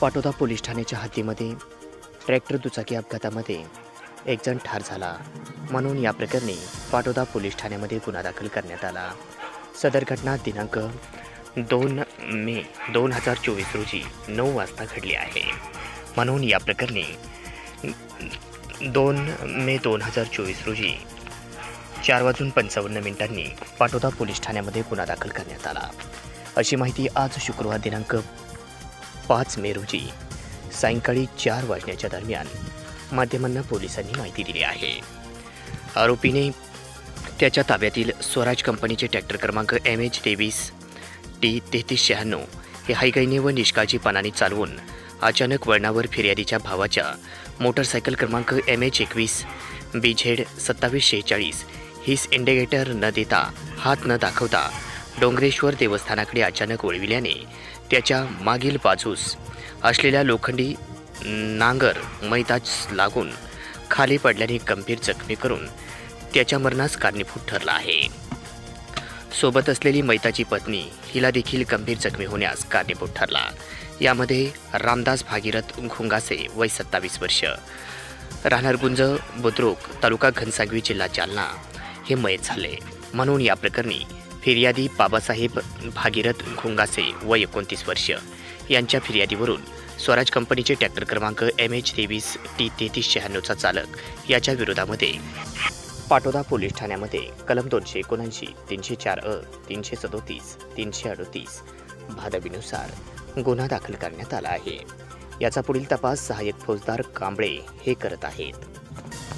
Patoda police ठाण्याच्या हद्दीमध्ये tractor दुचाकी अपघातामध्ये एकजण ठार झाला म्हणून या प्रकरणी पाटोदा पोलीस ठाण्यामध्ये गुन्हा दाखल करण्यात आला. सदर घटना दिनांक दोन मे दोन हजार चोवीस रोजी नऊ वाजता घडली आहे. म्हणून या प्रकरणी दोन मे दोन हजार चोवीस रोजी चार वाजून पंचावन्न मिनिटांनी पाटोदा पोलीस ठाण्यामध्ये गुन्हा दाखल करण्यात आला. अशी माहिती आज शुक्रवार दिनांक पाच मे रोजी सायंकाळी चार वाजण्याच्या दरम्यान माध्यमांना पोलिसांनी माहिती दिली आहे. आरोपीने त्याच्या ताब्यातील स्वराज कंपनीचे ट्रॅक्टर क्रमांक एम एच तेवीस टी तेहतीस शहाण्णव हे हायगाईने व निष्काळजीपणाने चालवून अचानक वळणावर फिर्यादीच्या भावाच्या मोटरसायकल क्रमांक एम एच एकवीस बी झेड सत्तावीस शेहेचाळीस हिस इंडिकेटर न देता हात न दाखवता डोंगरेश्वर देवस्थानाकडे अचानक वळविल्याने त्याच्या मागील बाजूस असलेल्या लोखंडी नांगर मैदाच लागून खाली पडल्याने गंभीर जखमी करून त्याच्या मरणास कारणीभूत ठरला आहे. सोबत असलेली मैताची पत्नी हिला देखील गंभीर जखमी होण्यास कारणीभूत ठरला. यामध्ये रामदास भागीरथ घुंगासे वय सत्तावीस वर्ष राहणारगुंज बुद्रुक तालुका घनसागवी जिल्हा जालना हे मयत झाले. म्हणून या प्रकरणी फिर्यादी बाबासाहेब भागीरथ घुंगासे व एकोणतीस वर्ष. यांच्या फिर्यादीवरून स्वराज कंपनीचे ट्रॅक्टर क्रमांक एम एच तेवीस टी तेहतीस शहाण्णवचा चालक याच्या विरोधामध्ये पाटोदा पोलीस ठाण्यामध्ये कलम दोनशे एकोणऐंशी तीनशे चार अ तीनशे सदोतीस तीनशे अडोतीस भादवीनुसार गुन्हा दाखल करण्यात आला आहे. याचा पुढील तपास सहाय्यक फौजदार कांबळे हे करत आहेत.